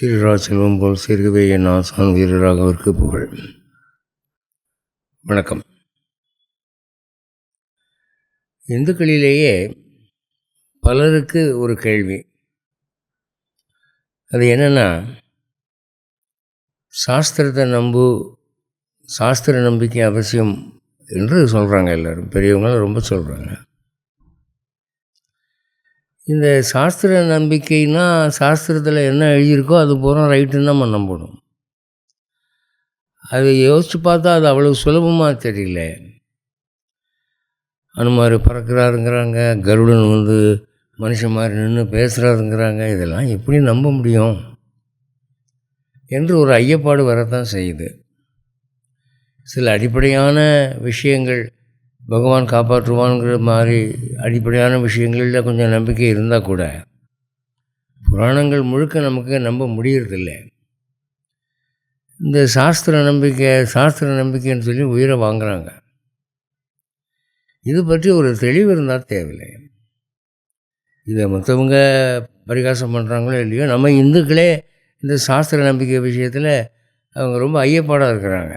சீரரா செல்வம் போல் சிறுகவே என் ஆசான் வீரராக அவருக்கு புகழ். வணக்கம். இந்துக்களிலேயே பலருக்கு ஒரு கேள்வி. அது என்னென்னா சாஸ்திரத்தை நம்பு சாஸ்திர நம்பிக்கை அவசியம் என்று சொல்கிறாங்க எல்லோரும். பெரியவங்களும் ரொம்ப சொல்கிறாங்க இந்த சாஸ்திர நம்பிக்கைன்னா சாஸ்திரத்தில் என்ன எழுதியிருக்கோ அது பூரா ரைட்டுன்னு நம்ம நம்பணும் அது யோசித்து பார்த்தா அது அவ்வளோ சுலபமாக தெரியல. அனுமார் பறக்கிறாருங்கிறாங்க கருடன் வந்து மனுஷன் மாதிரி நின்று பேசுகிறாருங்கிறாங்க இதெல்லாம் எப்படி நம்ப முடியும்? என்று ஒரு ஐயப்பாடு வரத்தான் செய்யுது. சில அடிப்படையான விஷயங்கள் பகவான் காப்பாற்றுவான்ங்கிற மாதிரி அடிப்படையான விஷயங்களில் கொஞ்சம் நம்பிக்கை இருந்தால் கூட புராணங்கள் முழுக்க நமக்கு நம்ப முடியறதில்லை. இந்த சாஸ்திர நம்பிக்கை சாஸ்திர நம்பிக்கைன்னு சொல்லி உயிரை வாங்குகிறாங்க இது பற்றி ஒரு தெளிவு இருந்தால் தேவையில்லை. இதை மற்றவங்க பரிகாசம் பண்ணுறாங்களோ இல்லையோ நம்ம இந்துக்களே இந்த சாஸ்திர நம்பிக்கை விஷயத்தில் அவங்க ரொம்ப ஐயப்பாடாக இருக்கிறாங்க.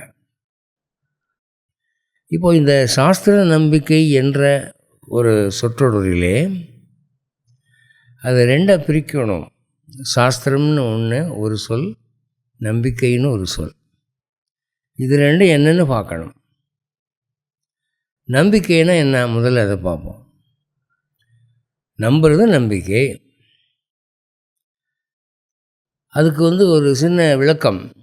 இப்போது இந்த சாஸ்திர நம்பிக்கை என்ற ஒரு சொற்றொடரிலே அதை ரெண்டாக பிரிக்கணும். சாஸ்திரம்னு ஒன்று ஒரு சொல் நம்பிக்கைன்னு ஒரு சொல். இது ரெண்டும் என்னென்னு பார்க்கணும். நம்பிக்கைன்னா என்ன? முதல்ல அதை பார்ப்போம். நம்புறது நம்பிக்கை. அதுக்கு வந்து ஒரு சின்ன விளக்கம்.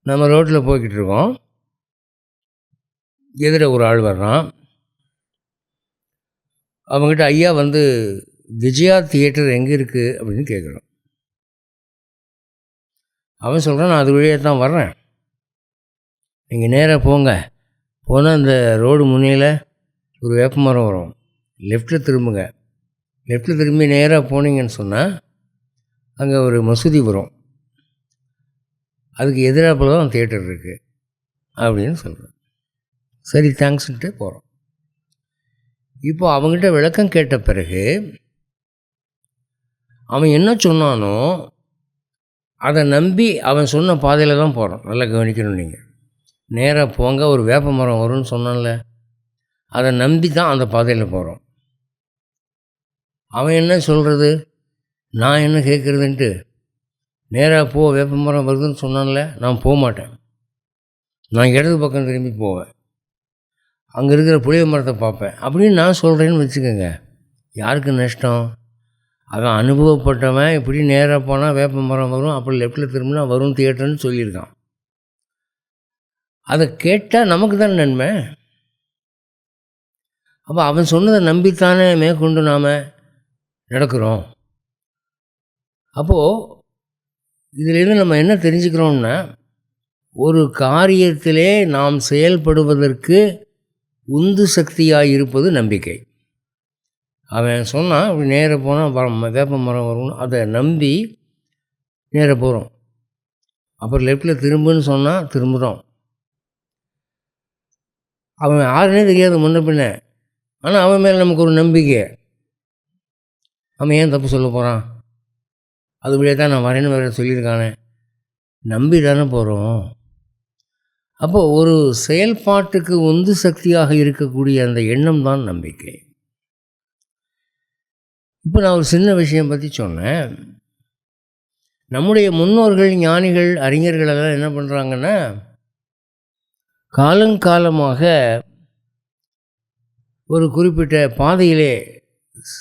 நம்ம ரோட்டில் போய்கிட்டு இருக்கோம். எதிர ஒரு ஆள் வர்றான். அவங்ககிட்ட ஐயா வந்து விஜயா தியேட்டர் எங்கே இருக்குது அப்படின்னு கேட்குறோம் அவன் சொல்கிறான் நான் அது வழியாக தான் வர்றேன். நீங்கள் நேராக போங்க. போனால் அந்த ரோடு முன்னையில் ஒரு வேப்ப மரம் வரும். லெஃப்ட்டில் திரும்புங்க. லெஃப்ட்டில் திரும்பி நேராக போனீங்கன்னு சொன்னால் அங்கே ஒரு மசூதி வரும். அதுக்கு எதிராப்பில் தான் தேட்டர் இருக்குது அப்படின்னு சொல்கிறேன் சரி தேங்க்ஸ்ன்ட்டு போகிறோம் இப்போ அவங்ககிட்ட விளக்கம் கேட்ட பிறகு அவன் என்ன சொன்னானோ அதை நம்பி அவன் சொன்ன பாதையில் தான் போகிறோம் நல்லா கவனிக்கணும் நீங்கள் நேராக போங்க ஒரு வேப்ப மரம் வரும்னு சொன்னான்ல. அதை நம்பி தான் அந்த பாதையில் போகிறோம் அவன் என்ன சொல்கிறது நான் என்ன கேட்குறதுன்ட்டு நேராக போ வேப்ப மரம் வருதுன்னு சொன்னான்ல நான் போக மாட்டேன் நான் இடது பக்கம் திரும்பி போவேன். அங்கே இருக்கிற புளிய மரத்தை பார்ப்பேன். அப்படின்னு நான் சொல்கிறேன்னு வச்சுக்கோங்க. யாருக்கு நஷ்டம்? அவன் அனுபவப்பட்டவன் இப்படி நேராக போனால் வேப்ப மரம் வரும் அப்புறம் லெஃப்ட்டில் திரும்பினா வரும் தியேட்டர்னு சொல்லியிருக்கான். அதை கேட்டால் நமக்கு தானே நன்மை? அப்போ அவன் சொன்னதை நம்பித்தானே மேற்கொண்டு நாம் நடக்கிறோம். அப்போது இதிலேருந்து நம்ம என்ன தெரிஞ்சுக்கிறோம்னா ஒரு காரியத்திலே நாம் செயல்படுவதற்கு உந்து சக்தியாக இருப்பது நம்பிக்கை. அவன் சொன்னான் அப்படி நேராக போனால் மரம் வேப்ப மரம் வரும்னு அதை நம்பி நேராக போகிறோம் அப்புறம் லெஃப்டில் திரும்புன்னு சொன்னால் திரும்புகிறோம் அவன் யாருனே தெரியாது முன்ன பின்ன. ஆனால் அவன் மேலே நமக்கு ஒரு நம்பிக்கை. அவன் ஏன் தப்பு சொல்ல போகிறான் அது வழியாக தான் நான் வரேன்னு வேறு சொல்லியிருக்கானே. நம்பி தானே போகிறோம் அப்போது ஒரு செயல்பாட்டுக்கு உந்து சக்தியாக இருக்கக்கூடிய அந்த எண்ணம் தான் நம்பிக்கை. இப்போ நான் ஒரு சின்ன விஷயம் பற்றி சொன்னேன். நம்முடைய முன்னோர்கள் ஞானிகள் அறிஞர்கள் எல்லாம் என்ன பண்ணுறாங்கன்னா காலங்காலமாக ஒரு குறிப்பிட்ட பாதையிலே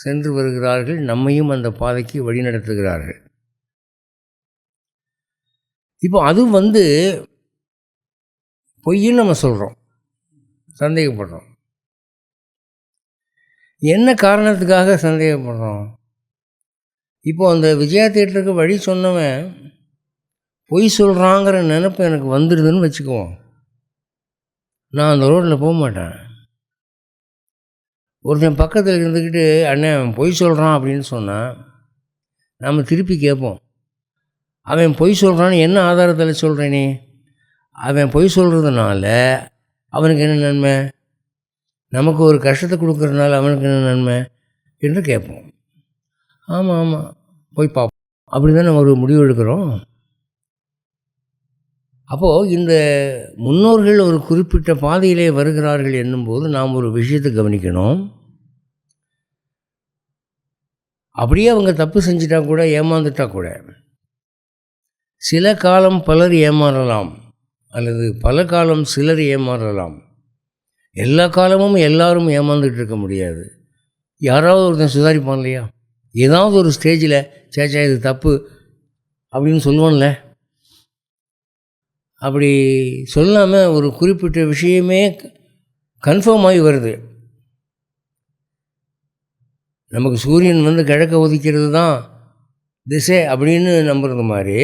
சென்று வருகிறார்கள். நம்மையும் அந்த பாதைக்கு வழிநடத்துகிறார்கள் இப்போ அது வந்து பொய்ன்னு நம்ம சொல்கிறோம் சந்தேகப்படுறோம். என்ன காரணத்துக்காக சந்தேகப்படுறோம்? இப்போ அந்த விஜயா தேட்டருக்கு வழி சொன்னவன் பொய் சொல்கிறாங்கிற நினப்பு எனக்கு வந்துடுதுன்னு வச்சுக்குவோம். நான் அந்த ரோட்டில் போக மாட்டேன். ஒருத்தன் பக்கத்தில் இருந்துக்கிட்டு அண்ணன் அவன் பொய் சொல்கிறான் அப்படின்னு சொன்னால் நம்ம திருப்பி கேட்போம். அவன் பொய் சொல்கிறான்னு என்ன ஆதாரத்தில் சொல்கிறேனே அவன் பொய் சொல்கிறதுனால அவனுக்கு என்ன நன்மை? நமக்கு ஒரு கஷ்டத்தை கொடுக்குறதுனால அவனுக்கு என்ன நன்மை? என்று கேட்போம். ஆமாம் ஆமாம் போய் பார்ப்போம் அப்படி தான் நம்ம ஒரு முடிவு எடுக்கிறோம். அப்போது இந்த முன்னோர்கள் ஒரு குறிப்பிட்ட பாதையிலே வருகிறார்கள் என்னும்போது நாம் ஒரு விஷயத்தை கவனிக்கணும். அப்படியே அவங்க தப்பு செஞ்சிட்டா கூட ஏமாந்துட்டா கூட சில காலம் பலர் ஏமாறலாம். அல்லது பல காலம் சிலர் ஏமாறலாம். எல்லா காலமும் எல்லாரும் ஏமாந்துட்டு இருக்க முடியாது. யாராவது ஒருத்தன் சுதாரிப்பான் இல்லையா? ஏதாவது ஒரு ஸ்டேஜில் சேச்சா இது தப்பு அப்படின்னு சொல்லுவான்ல அப்படி சொல்லாமல் ஒரு குறிப்பிட்ட விஷயமே கன்ஃபார்ம் ஆகி வருது. நமக்கு சூரியன் வந்து கிழக்க ஒதுக்கிறது தான் திசை அப்படின்னு நம்புறது மாதிரி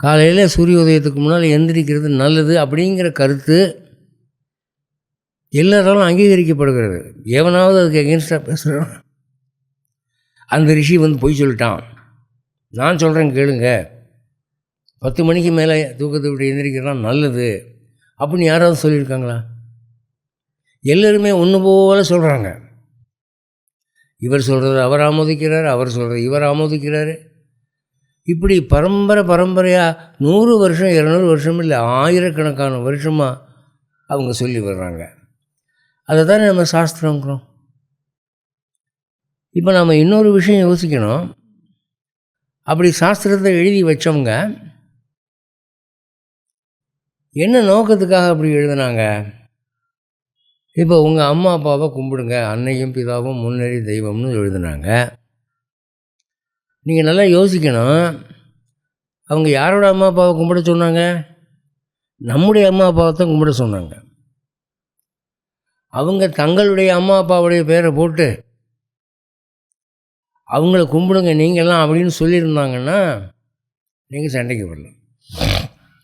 காலையில் சூரிய உதயத்துக்கு முன்னால் எந்திரிக்கிறது நல்லது அப்படிங்கிற கருத்து எல்லாராலும் அங்கீகரிக்கப்படுகிறது. எவனாவது அதுக்கு எகென்ஸ்டாக பேசுகிறான் அந்த ரிஷி வந்து பொய் சொல்லிட்டான். நான் சொல்கிறேன் கேளுங்க. பத்து மணிக்கு மேலே தூக்கத்தை விட்டு எந்திரிக்கிறது நல்லது அப்படின்னு யாராவது சொல்லியிருக்காங்களா? எல்லோருமே ஒன்று போல சொல்கிறாங்க இவர் சொல்கிறது அவர் ஆமோதிக்கிறார் அவர் சொல்கிறது இவர் ஆமோதிக்கிறாரு. இப்படி பரம்பரை பரம்பரையாக நூறு வருஷம் இரநூறு வருஷம் இல்லை ஆயிரக்கணக்கான வருஷமாக அவங்க சொல்லி வர்றாங்க. அதை தானே நம்ம சாஸ்திரங்கிறோம் இப்போ நம்ம இன்னொரு விஷயம் யோசிக்கணும். அப்படி சாஸ்திரத்தை எழுதி வச்சவங்க என்ன நோக்கத்துக்காக அப்படி எழுதுனாங்க? இப்போ உங்கள் அம்மா அப்பாவை கும்பிடுங்க அன்னையும் பிதாவும் முன்னறி தெய்வம்னு எழுதுனாங்க. நீங்கள் நல்லா யோசிக்கணும். அவங்க யாரோட அம்மா அப்பாவை கும்பிட சொன்னாங்க? நம்முடைய அம்மா அப்பாவை தான் கும்பிட சொன்னாங்க. அவங்க தங்களுடைய அம்மா அப்பாவுடைய பேரை போட்டு அவங்கள கும்பிடுங்க நீங்கள்லாம் அப்படின்னு சொல்லியிருந்தாங்கன்னா நீங்கள் சண்டைக்கு வரலாம்.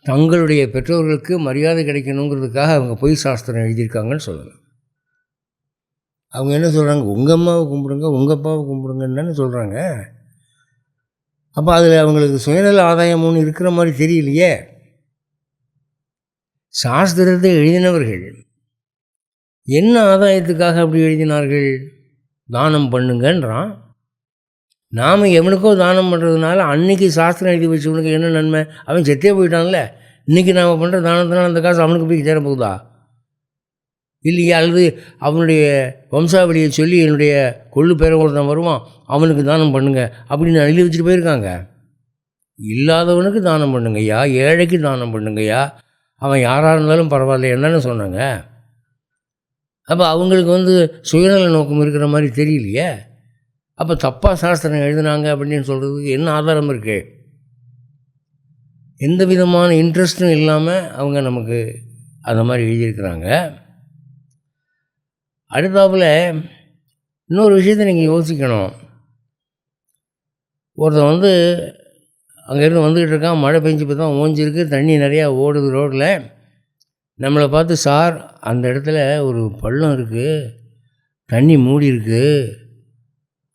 தங்களுடைய பெற்றோர்களுக்கு மரியாதை கிடைக்கணுங்கிறதுக்காக அவங்க பொய் சாஸ்திரம் எழுதியிருக்காங்கன்னு சொல்லலாம். அவங்க என்ன சொல்கிறாங்க உங்கள் அம்மாவை கும்பிடுங்க உங்கள் அப்பாவை கும்பிடுங்கன்னு தானே சொல்கிறாங்க அப்போ அதில் அவங்களுக்கு சுயநல ஆதாயம் ஒன்று இருக்கிற மாதிரி தெரியலையே. சாஸ்திரத்தை எழுதினவர்கள் என்ன ஆதாயத்துக்காக அப்படி எழுதினார்கள்? தானம் பண்ணுங்கன்றான். நாம் எவனுக்கோ தானம் பண்ணுறதுனால அன்னைக்கு சாஸ்திரம் எழுதி வச்சவனுக்கு என்ன நன்மை? அவன் செத்தே போயிட்டான்ல. இன்றைக்கி நாம் பண்ணுற தானத்தினால அந்த காசு அவனுக்கு போய் சேர போகுதா இல்லையா? அல்லது அவனுடைய வம்சாவளியை சொல்லி என்னுடைய கொள்ளு பேர வருவான் அவனுக்கு தானம் பண்ணுங்க அப்படின்னு எழுதி வச்சுட்டு போயிருக்காங்க. இல்லாதவனுக்கு தானம் பண்ணுங்கய்யா ஏழைக்கு தானம் பண்ணுங்கய்யா. அவன் யாராக இருந்தாலும் பரவாயில்ல என்னன்னு சொன்னாங்க. அப்போ அவங்களுக்கு வந்து சுயநல நோக்கம் இருக்கிற மாதிரி தெரியலையே? அப்போ தப்பாக சாஸ்திரம் எழுதினாங்க அப்படின்னு சொல்கிறதுக்கு என்ன ஆதாரம் இருக்குது எந்த விதமான இன்ட்ரெஸ்ட்டும் இல்லாமல் அவங்க நமக்கு அந்த மாதிரி எழுதியிருக்கிறாங்க. அடுத்தாப்பில் இன்னொரு விஷயத்தை நீங்கள் யோசிக்கணும். ஒருத்தன் வந்து அங்கேருந்து வந்துக்கிட்டு இருக்கான் மழை பெஞ்சு இப்போ தான் ஓஞ்சிருக்கு தண்ணி நிறையா ஓடுது ரோட்டில் நம்மளை பார்த்து சார் அந்த இடத்துல ஒரு பள்ளம் இருக்குது தண்ணி மூடி இருக்குது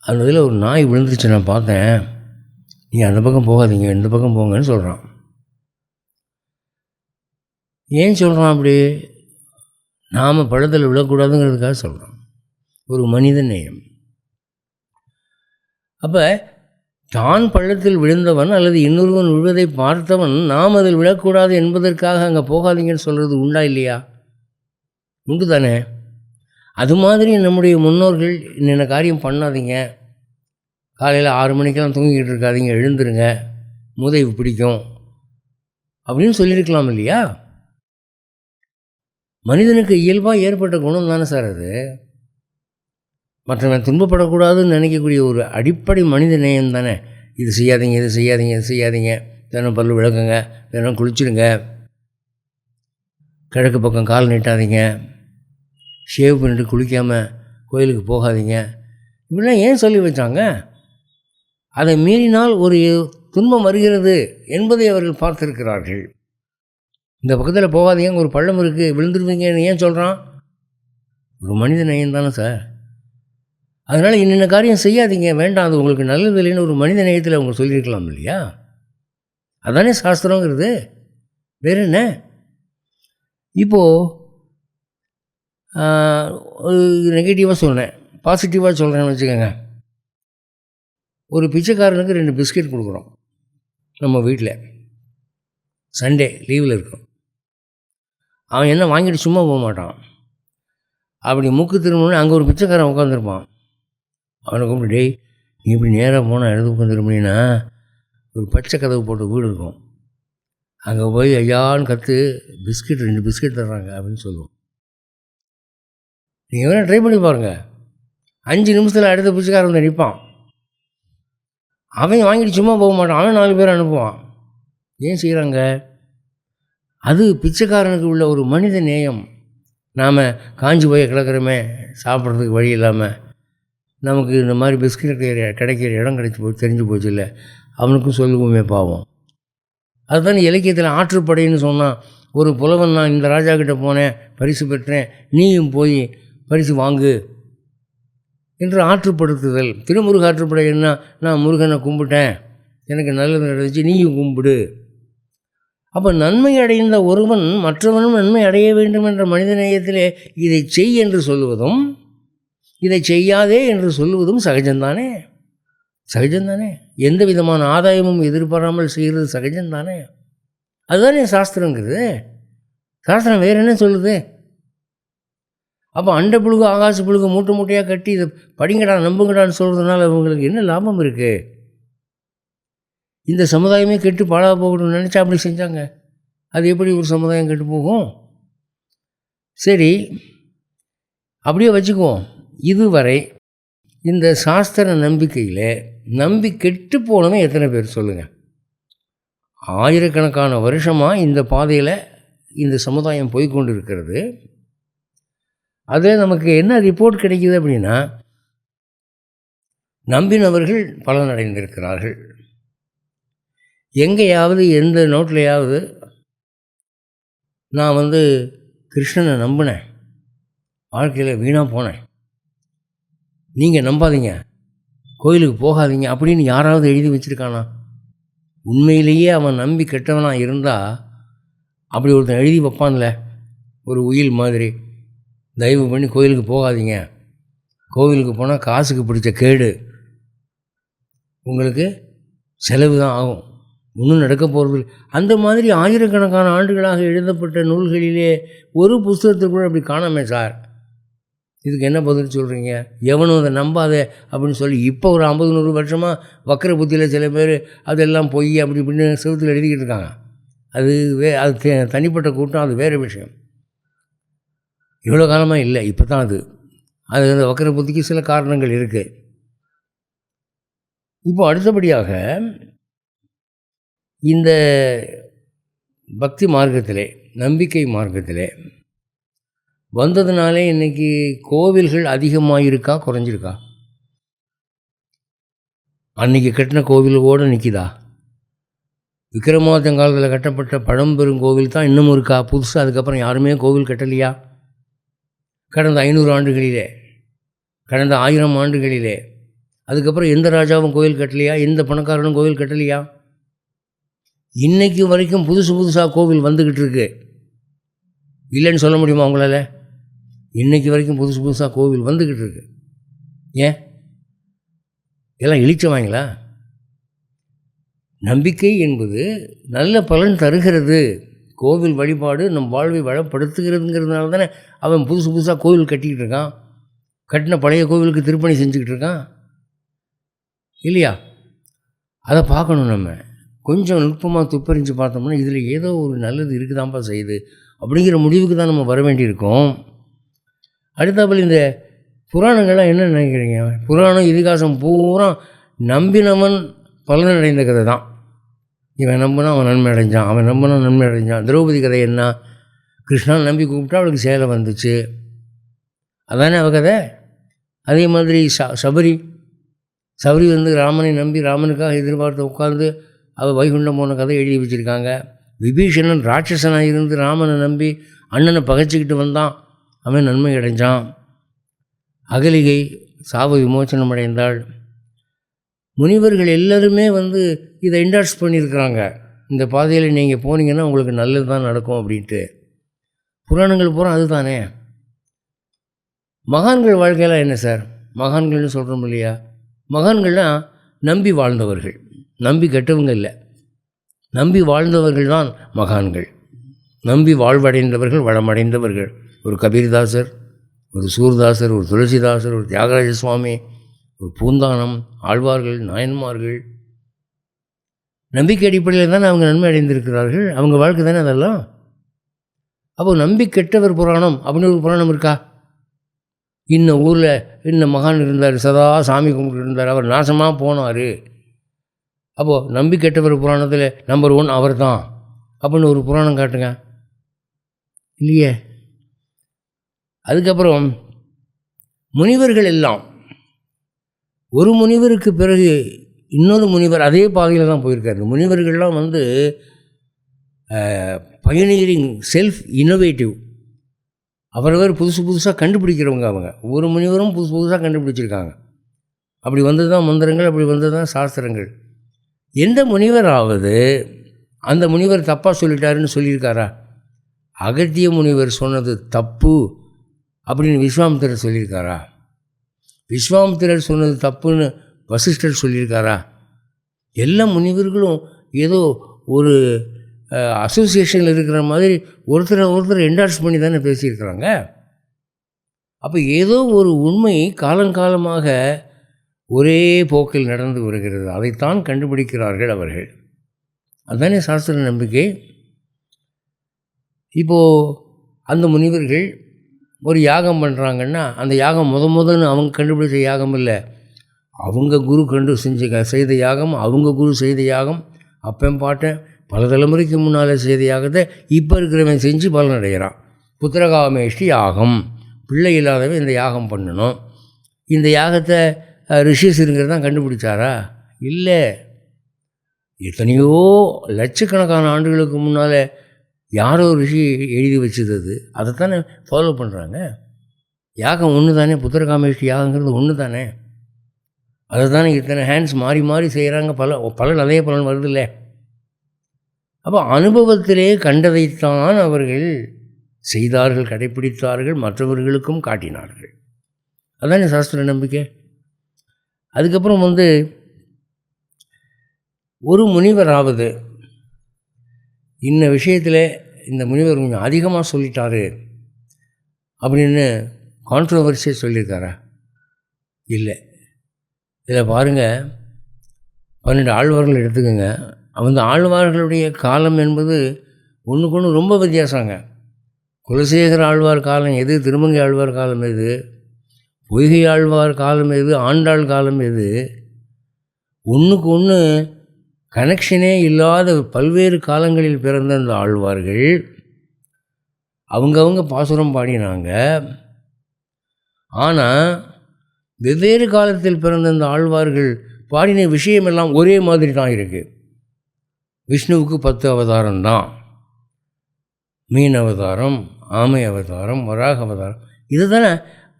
அந்த இதில் ஒரு நாய் விழுந்துருச்சு நான் பார்த்தேன். நீ அந்த பக்கம் போகாதீங்க இந்த பக்கம் போங்கன்னு சொல்கிறான் ஏன் சொல்கிறான் அப்படி? நாம் பழத்தில் விழக்கூடாதுங்கிறதுக்காக சொல்கிறோம் ஒரு மனித நேயம். அப்போ தான் பள்ளத்தில் விழுந்தவன் அல்லது இன்னொருவன் விழுவதை பார்த்தவன் நாம் அதில் விழக்கூடாது என்பதற்காக அங்கே போகாதீங்கன்னு சொல்கிறது உண்டா இல்லையா? உண்டு தானே. அது மாதிரி நம்முடைய முன்னோர்கள் என்னென்ன காரியம் பண்ணாதீங்க. காலையில் ஆறு மணிக்கெல்லாம் தூங்கிக்கிட்டு இருக்காதீங்க எழுந்துருங்க. முதைவு பிடிக்கும். அப்படின்னு சொல்லியிருக்கலாம் இல்லையா? மனிதனுக்கு இயல்பாக ஏற்பட்ட குணம் தானே சார் அது? மற்றவன் துன்பப்படக்கூடாதுன்னு நினைக்கக்கூடிய ஒரு அடிப்படை மனித நேயம் தானே. இது செய்யாதீங்க இது செய்யாதீங்க இது செய்யாதீங்க. தினம் பல்லு விளக்குங்க தினம் குளிச்சுடுங்க. கிழக்கு பக்கம் கால் நீட்டாதீங்க. ஷேவ் பண்ணிட்டு குளிக்காமல் கோயிலுக்கு போகாதீங்க. இப்படிலாம் ஏன் சொல்லி வச்சாங்க? அதை மீறினால் ஒரு துன்பம் வருகிறது என்பதை அவர்கள் பார்த்திருக்கிறார்கள். இந்த பக்கத்தில் போகாதீங்க ஒரு பள்ளம் இருக்குது விழுந்துருவீங்கன்னு ஏன் சொல்கிறான் ஒரு மனித நேயம் தானே சார். அதனால் என்னென்ன காரியம் செய்யாதீங்க வேண்டாம் அது உங்களுக்கு நல்லது இல்லைன்னு ஒரு மனித நேயத்தில் அவங்க சொல்லியிருக்கலாம் இல்லையா? அதானே சாஸ்திரங்கிறது. வேறு என்ன? இப்போது ஒரு நெகட்டிவாக சொன்னேன் பாசிட்டிவாக சொல்கிறேன்னு வச்சுக்கோங்க. ஒரு பிச்சைக்காரனுக்கு ரெண்டு பிஸ்கெட் கொடுக்குறோம் நம்ம வீட்டில் சண்டே லீவில் இருக்கோம். அவன் என்ன வாங்கிட்டு சும்மா போக மாட்டான். அப்படி மூக்கு திரும்பணும்னு அங்கே ஒரு பிச்சைக்காரன் உட்காந்துருப்பான் அவனை கூப்பிட்டு டேய் நீ இப்படி நேராக போனால் எழுது உட்காந்துருப்பீங்கன்னா ஒரு பச்சை கதவு போட்ட வீடு இருக்கும். அங்கே போய் ஐயான்னு கற்று பிஸ்கெட் ரெண்டு பிஸ்கெட் தர்றாங்க அப்படின்னு சொல்லுவோம். நீங்கள் வேணால் ட்ரை பண்ணி பாருங்கள் அஞ்சு நிமிஷத்தில் அடுத்த பிச்சைக்காரன் வந்து நிற்பான் அவன் வாங்கிட்டு சும்மா போக மாட்டான். அவன் நாலு பேர் அனுப்புவான். ஏன் செய்கிறாங்க அது பிச்சைக்காரனுக்கு உள்ள ஒரு மனித நேயம். நாம் காஞ்சி போய் கிடக்கிறோமே சாப்பிட்றதுக்கு வழி இல்லாமல் நமக்கு இந்த மாதிரி பிஸ்கட் கிடைக்கிற இடம் கிடச்சி போய் தெரிஞ்சு போச்சு இல்லை. அவனுக்கும் சொல்லுவோமே பாவம். அதுதான் இலக்கியத்தில் ஆற்றுப்படைன்னு சொன்னால் ஒரு புலவன் நான் இந்த ராஜா கிட்ட போனேன் பரிசு பெற்றேன் நீயும் போய் பரிசு வாங்கு என்று ஆற்றுப்படுத்துதல். திருமுருக ஆற்றுப்படை என்ன? நான் முருகனை கும்பிட்டேன். எனக்கு நல்லது நடந்துச்சு நீயும் கும்பிடு. அப்போ நன்மை அடைந்த ஒருவன் மற்றவனும் நன்மை அடைய வேண்டும் என்ற மனித நேயத்திலே இதை செய் என்று சொல்லுவதும் இதை செய்யாதே என்று சொல்லுவதும் சகஜம்தானே? சகஜம்தானே? எந்த விதமான ஆதாயமும் எதிர்பாராமல் செய்கிறது சகஜம்தானே? அதுதானே சாஸ்திரங்கிறது. சாஸ்திரம் வேறு என்ன சொல்லுது? அப்போ அண்ட புழுகு ஆகாச புழுகு மூட்டை மூட்டையாக கட்டி இதை படிங்கடா நம்புங்கடான்னு சொல்கிறதுனால அவங்களுக்கு என்ன லாபம் இருக்குது இந்த சமுதாயமே கெட்டு பாழாக போகணும்னு நினச்சா அப்படி செஞ்சாங்க. அது எப்படி ஒரு சமுதாயம் கெட்டு போகும்? சரி அப்படியே வச்சுக்குவோம். இதுவரை இந்த சாஸ்திர நம்பிக்கையில் நம்பி கெட்டு போனவன் எத்தனை பேர் சொல்லுங்கள் ஆயிரக்கணக்கான வருஷமாக இந்த பாதையில் இந்த சமுதாயம் போய்கொண்டு இருக்கிறது அதே நமக்கு என்ன ரிப்போர்ட் கிடைக்கிது அப்படின்னா நம்பினவர்கள் பலனடைந்திருக்கிறார்கள். எங்கேயாவது எந்த நோட்லையாவது நான் வந்து கிருஷ்ணனை நம்பினேன். வாழ்க்கையில் வீணாக போனேன். நீங்கள் நம்பாதீங்க. கோயிலுக்கு போகாதீங்க அப்படின்னு யாராவது எழுதி வச்சுருக்கானா? உண்மையிலேயே அவன் நம்பி கெட்டவனாக இருந்தால் அப்படி ஒருத்தன் எழுதி வைப்பான்ல ஒரு உயில் மாதிரி. தயவு பண்ணி கோயிலுக்கு போகாதீங்க. கோவிலுக்கு போனால் காசுக்கு பிடிச்ச கேடு. உங்களுக்கு செலவு தான் ஆகும். ஒன்றும் நடக்க போகிறது அந்த மாதிரி ஆயிரக்கணக்கான ஆண்டுகளாக எழுதப்பட்ட நூல்களிலே ஒரு புஸ்தகத்தில் கூட அப்படி காணாமே சார். இதுக்கு என்ன பதில் சொல்கிறீங்க எவனும் அதை நம்பாத அப்படின்னு சொல்லி இப்போ ஒரு ஐம்பது நூறு வருஷமாக வக்கர புத்தியில் சில பேர் அதெல்லாம் பொய் அப்படி இப்படின்னு சிவத்தில் எழுதிக்கிட்டு இருக்காங்க. அது வே அது தனிப்பட்ட கூட்டம் அது வேறு விஷயம். இவ்வளோ காலமாக இல்லை இப்போ தான் அது. அது அந்த வக்கர புத்திக்கு சில காரணங்கள் இருக்குது இப்போ அடுத்தபடியாக இந்த பக்தி மார்க்கத்திலே நம்பிக்கை மார்க்கத்திலே வந்ததுனாலே இன்றைக்கி கோவில்கள் அதிகமாக இருக்கா குறைஞ்சிருக்கா? அன்றைக்கி கட்டின கோவில் நிற்கிதா விக்ரமாதன் காலத்தில் கட்டப்பட்ட பழம்பெரும் கோவில் தான் இன்னமும் இருக்கா? புதுசாக அதுக்கப்புறம் யாருமே கோவில் கட்டலையா? கடந்த ஐநூறு ஆண்டுகளிலே கடந்த ஆயிரம் ஆண்டுகளிலே அதுக்கப்புறம் எந்த ராஜாவும் கோயில் கட்டலையா? எந்த பணக்காரனும் கோவில் கட்டலையா? இன்றைக்கு வரைக்கும் புதுசு புதுசாக கோவில் வந்துக்கிட்டு இருக்கு இல்லைன்னு சொல்ல முடியுமா உங்களால்? இன்றைக்கி வரைக்கும் புதுசு புதுசாக கோவில் வந்துக்கிட்டு இருக்கு ஏன்? எல்லாம் இழிச்சவாங்களா? நம்பிக்கை என்பது நல்ல பலன் தருகிறது. கோவில் வழிபாடு நம் வாழ்வை வளப்படுத்துகிறதுங்கிறதுனால தானே அவன் புதுசு புதுசாக கோவில் கட்டிக்கிட்டு இருக்கான். கட்டின பழைய கோவிலுக்கு திருப்பணி செஞ்சுக்கிட்டு இருக்கான். இல்லையா? அதை பார்க்கணும் நம்ம. கொஞ்சம் நுட்பமாக துப்பறிஞ்சு பார்த்தோம்னா இதில் ஏதோ ஒரு நல்லது இருக்குதான்ப்பா செய்யுது அப்படிங்கிற முடிவுக்கு தான் நம்ம வர வேண்டியிருக்கோம். அடுத்தாப்பில் இந்த புராணங்கள்லாம் என்ன நினைக்கிறீங்க? புராணம் இதிகாசம் பூரா நம்பினவன் பலனடைந்த கதை தான். இவன் நம்பினா அவன் நன்மை அடைஞ்சான் அவன் நம்பினா நன்மை அடைஞ்சான். திரௌபதி கதை என்ன? கிருஷ்ணன் நம்பி கூப்பிட்டா அவளுக்கு சேலை வந்துச்சு. அதானே அவ கதை? அதே மாதிரி ச சபரி. சபரி வந்து ராமனை நம்பி ராமனுக்காக எதிர்பார்த்து உட்காந்து அவள் வைகுண்டம் போன கதை எழுதி வச்சுருக்காங்க. விபீஷணன் ராட்சசனாக இருந்து ராமனை நம்பி அண்ணனை பகைச்சிக்கிட்டு வந்தான். அவன் நன்மை அடைஞ்சான். அகலிகை சாவ விமோச்சனம் அடைந்தாள். முனிவர்கள் எல்லோருமே வந்து இதை இன்டார்ஸ் பண்ணியிருக்கிறாங்க. இந்த பாதையில் நீங்கள் போனீங்கன்னா உங்களுக்கு நல்லது தான் நடக்கும் அப்படின்ட்டு. புராணங்கள் பூரா அதுதானே? மகான்கள் வாழ்க்கையெல்லாம் என்ன சார்? மகான்கள்னு சொல்கிறோம் இல்லையா? மகான்கள்லாம் நம்பி வாழ்ந்தவர்கள். நம்பி கெட்டவங்க இல்லை. நம்பி வாழ்ந்தவர்கள் தான் மகான்கள். நம்பி வாழ்வடைந்தவர்கள் வளமடைந்தவர்கள். ஒரு கபீர்தாசர் ஒரு சூர்தாசர் ஒரு துளசிதாசர் ஒரு தியாகராஜ சுவாமி ஒரு பூந்தானம் ஆழ்வார்கள் நாயன்மார்கள். நம்பிக்கை அடிப்படையில் தானே அவங்க நன்மை அடைந்திருக்கிறார்கள். அவங்க வாழ்க்கை தானே அதெல்லாம்? அப்போ நம்பி கெட்டவர் புராணம் அப்படின்னு ஒரு புராணம் இருக்கா? இன்ன ஊரில் இன்ன மகான் இருந்தார் சதா சாமி கும்பிட்டு இருந்தார் அவர் நாசமாக போனார். அப்போது நம்பி கெட்டவர் புராணத்தில் நம்பர் ஒன் அவர் தான் அப்படின்னு ஒரு புராணம் காட்டுங்க. இல்லையே? அதுக்கப்புறம் முனிவர்கள் எல்லாம் ஒரு முனிவருக்கு பிறகு இன்னொரு முனிவர் அதே பாதையில் தான் போயிருக்காரு. முனிவர்கள்லாம் வந்து பயனியரிங் செல்ஃப் இன்னோவேட்டிவ் அவரவர் புதுசு புதுசாக கண்டுபிடிக்கிறவங்க அவங்க. ஒரு முனிவரும் புதுசு புதுசாக கண்டுபிடிச்சிருக்காங்க. அப்படி வந்தது தான் மந்திரங்கள் அப்படி வந்தது தான் சாஸ்திரங்கள். எந்த முனிவராவது அந்த முனிவர் தப்பாக சொல்லிட்டாருன்னு சொல்லியிருக்காரா? அகத்திய முனிவர் சொன்னது தப்பு அப்படின்னு விஸ்வாமித்திரர் சொல்லியிருக்காரா? விஸ்வாமித்திரர் சொன்னது தப்புன்னு வசிஷ்டர் சொல்லியிருக்காரா? எல்லா முனிவர்களும் ஏதோ ஒரு அசோசியேஷனில் இருக்கிற மாதிரி ஒருத்தரை ஒருத்தர் என்டார்ஸ் பண்ணி தானே பேசியிருக்கிறாங்க? அப்போ ஏதோ ஒரு உண்மை காலங்காலமாக ஒரே போக்கில் நடந்து வருகிறது. அதைத்தான் கண்டுபிடிக்கிறார்கள் அவர்கள். அதுதானே சாஸ்திர நம்பிக்கை? இப்போது அந்த முனிவர்கள் ஒரு யாகம் பண்ணுறாங்கன்னா அந்த யாகம் முத முதன்னு அவங்க கண்டுபிடிச்ச யாகம் இல்லை. அவங்க குரு கண்டு செஞ்ச செய்த யாகம் அவங்க குரு செய்த யாகம் அப்பன் பாட்டேன் பல தலைமுறைக்கு முன்னால் செய்த யாகத்தை இப்போ இருக்கிறவன் செஞ்சு பலன் அடைகிறான் புத்திரகாமேஷ்டி யாகம். பிள்ளை இல்லாதவன் இந்த யாகம் பண்ணணும். இந்த யாகத்தை ரிஷிஸுங்கிறது தான் கண்டுபிடிச்சாரா? இல்லை. எத்தனையோ லட்சக்கணக்கான ஆண்டுகளுக்கு முன்னால் யாரோ ரிஷி எழுதி வச்சது. அது அதைத்தானே ஃபாலோ பண்ணுறாங்க யாகம் ஒன்று தானே புத்திரகாமேஷ்டி யாகங்கிறது ஒன்று தானே அதை தானே இத்தனை ஹேண்ட்ஸ் மாறி மாறி செய்கிறாங்க பல பலன் அதே பலன் வருது இல்லை அப்போ அனுபவத்திலே கண்டதைத்தான் அவர்கள் செய்தார்கள் கடைப்பிடித்தார்கள் மற்றவர்களுக்கும் காட்டினார்கள். அதுதானே சாஸ்திர நம்பிக்கை? அதுக்கப்புறம் வந்து ஒரு முனிவராவது இந்த விஷயத்தில் இந்த முனிவர் கொஞ்சம் அதிகமாக சொல்லிட்டாரு அப்படின்னு கான்ட்ரவர்சியாக சொல்லியிருக்காரா? இல்லை. இதில் பாருங்கள் பன்னெண்டு ஆழ்வார்கள் எடுத்துக்கோங்க. அந்த ஆழ்வார்களுடைய காலம் என்பது ஒன்றுக்கு ஒன்று ரொம்ப வித்தியாசங்க. குலசேகர ஆழ்வார் காலம் எது திருமங்கை ஆழ்வார் காலம் எது? பொய்கை ஆழ்வார் காலம் எது ஆண்டாள் காலம் எது? ஒன்றுக்கு ஒன்று கனெக்ஷனே இல்லாத பல்வேறு காலங்களில் பிறந்த அந்த ஆழ்வார்கள் அவங்கவுங்க பாசுரம் பாடினாங்க. ஆனால் வெவ்வேறு காலத்தில் பிறந்த அந்த ஆழ்வார்கள் பாடின விஷயமெல்லாம் ஒரே மாதிரி தான் இருக்குது விஷ்ணுவுக்கு பத்து அவதாரம் தான். மீன் அவதாரம் ஆமை அவதாரம் வராக அவதாரம். இது தானே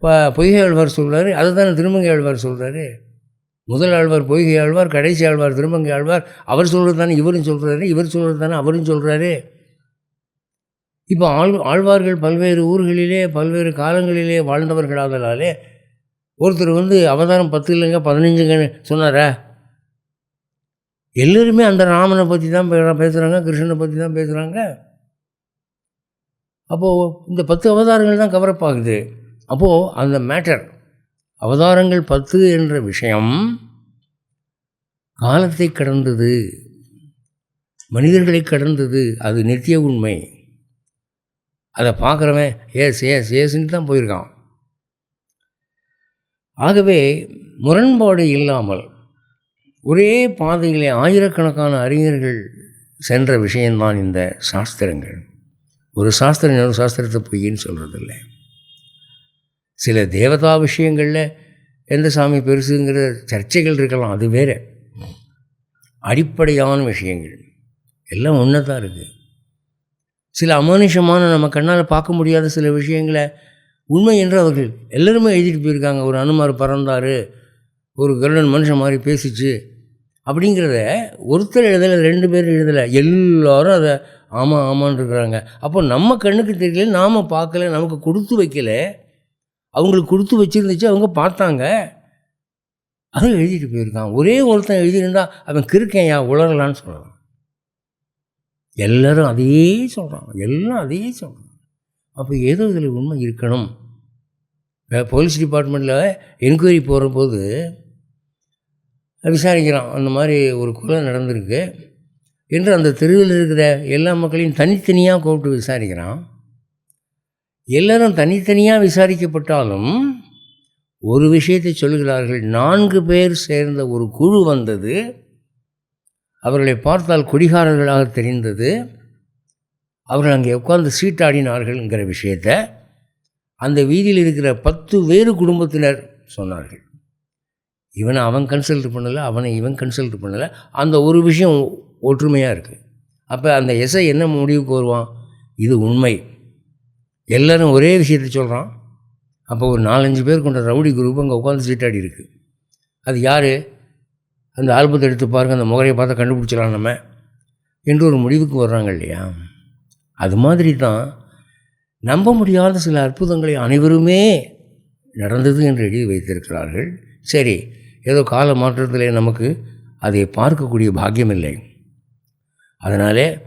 இப்போ பொய்கை ஆழ்வார் சொல்கிறாரு அதை தானே திருமங்கை ஆழ்வார் சொல்கிறாரு முதல் ஆழ்வார் பொய்கை ஆழ்வார் கடைசி ஆழ்வார் திருமங்கை ஆழ்வார் அவர் சொல்கிறது தானே இவரும் சொல்கிறாரு இவர் சொல்கிறது தானே அவரும் சொல்கிறாரு இப்போ ஆழ் ஆழ்வார்கள் பல்வேறு ஊர்களிலே பல்வேறு காலங்களிலே வாழ்ந்தவர்களாதலாலே ஒருத்தர் வந்து அவதாரம் பத்து இல்லைங்க பதினஞ்சுங்கன்னு சொன்னாரா? எல்லோருமே அந்த ராமனை பற்றி தான் பேசுகிறாங்க கிருஷ்ணனை பற்றி தான் பேசுகிறாங்க அப்போது இந்த பத்து அவதாரங்கள் தான் கவரப் ஆகுது. அப்போது அந்த மேட்டர் அவதாரங்கள் பத்து என்ற விஷயம் காலத்தை கடந்தது மனிதர்களை கடந்தது அது நித்திய உண்மை. அதை பார்க்குறவன் ஏஸ் ஏஸ் ஏசுன்னு தான் போயிருக்கான். ஆகவே முரண்பாடு இல்லாமல் ஒரே பாதையிலே ஆயிரக்கணக்கான அறிஞர்கள் சென்ற விஷயம்தான் இந்த சாஸ்திரங்கள். ஒரு சாஸ்திரம் இன்னொரு சாஸ்திரத்தை பொய்ன்னு சொல்கிறதில்லை சில தேவதா விஷயங்களில் எந்த சாமி பெருசுங்கிற சர்ச்சைகள் இருக்கலாம் அது வேறு. அடிப்படையான விஷயங்கள். எல்லாம் ஒன்று தான் இருக்குது சில அமானுஷமான நம்ம கண்ணால் பார்க்க முடியாத சில விஷயங்களை உண்மை என்று அவர்கள் எல்லோருமே எழுதிட்டு போயிருக்காங்க. ஒரு அனுமார் பறந்தார் ஒரு கருடன் மனுஷன் மாதிரி பேசிச்சு அப்படிங்கிறத ஒருத்தர் எழுதலை ரெண்டு பேர் எழுதலை. எல்லோரும் அதை ஆமாம் ஆமான்னு இருக்கிறாங்க. அப்போ நம்ம கண்ணுக்கு தெரியல நாம் பார்க்கல நமக்கு கொடுத்து வைக்கல. அவங்களுக்கு கொடுத்து வச்சுருந்துச்சு அவங்க பார்த்தாங்க. அதுவும் எழுதிட்டு போயிருக்கான். ஒரே ஒருத்தன் எழுதியிருந்தா அவன் கிறுக்கையா உளரலான்னு சொல்லலாம். எல்லோரும் அதையே சொல்கிறான் எல்லாம் அதையே சொல்கிறான் அப்போ ஏதோ இதில் உண்மை இருக்கணும். போலீஸ் டிபார்ட்மெண்ட்டில் என்கொயரி போகிற போது விசாரிக்கிறான். அந்த மாதிரி ஒரு கொலை நடந்திருக்கு. என்று அந்த தெருவில் இருக்கிற எல்லா மக்களையும் தனித்தனியாக கூப்பிட்டு விசாரிக்கிறான். எல்லாரும் தனித்தனியாக விசாரிக்கப்பட்டாலும் ஒரு விஷயத்தை சொல்கிறார்கள் நான்கு பேர் சேர்ந்த ஒரு குழு வந்தது. அவர்களை பார்த்தால் குடிகாரர்களாக தெரிந்தது. அவர்கள் அங்கே உட்கார்ந்து சீட்டாடினார்கள்ங்கிற விஷயத்தை அந்த வீதியில் இருக்கிற பத்து வேறு குடும்பத்தினர் சொன்னார்கள். இவனை அவன் கன்சல்ட் பண்ணலை அவனை இவன் கன்சல்ட் பண்ணலை. அந்த ஒரு விஷயம் ஒற்றுமையாக இருக்குது அப்போ அந்த எஸ்ஐ என்ன முடிவுக்கு வருவான்? இது உண்மை. எல்லோரும் ஒரே விஷயத்தை சொல்கிறான் அப்போ ஒரு நாலஞ்சு பேர் கொண்ட ரவுடி குரூப் அங்கே உட்காந்து சீட்டாடி இருக்குது அது யார்? அந்த ஆல்பத்தை எடுத்து பாருங்கள் அந்த முகரையை பார்த்தா கண்டுபிடிச்சலாம் நம்ம. என்று ஒரு முடிவுக்கு வர்றாங்க இல்லையா? அது மாதிரி தான் நம்ப முடியாத சில அற்புதங்களை அனைவருமே நடந்தது என்று எழுதி வைத்திருக்கிறார்கள். சரி ஏதோ கால மாற்றத்திலே நமக்கு அதை பார்க்கக்கூடிய பாக்கியம் இல்லை. அதனாலே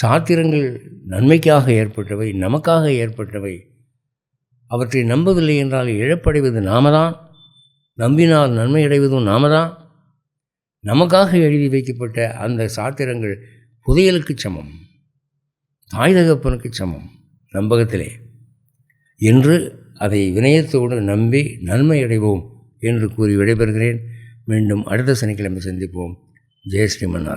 சாத்திரங்கள் நன்மைக்காக ஏற்பட்டவை நமக்காக ஏற்பட்டவை. அவற்றை நம்பவில்லை என்றால் இழப்படைவது நாம தான் நம்பினால் நன்மை அடைவதும் நாம தான் நமக்காக எழுதி வைக்கப்பட்ட அந்த சாத்திரங்கள் புதையலுக்கு சமம். தாய் தகப்பனுக்கு சமம் நம்பகத்திலே. என்று அதை வினயத்தோடு நம்பி நன்மை அடைவோம் என்று கூறி விடைபெறுகிறேன். மீண்டும் அடுத்த சனிக்கிழமை சந்திப்போம். ஜெய ஸ்ரீமன்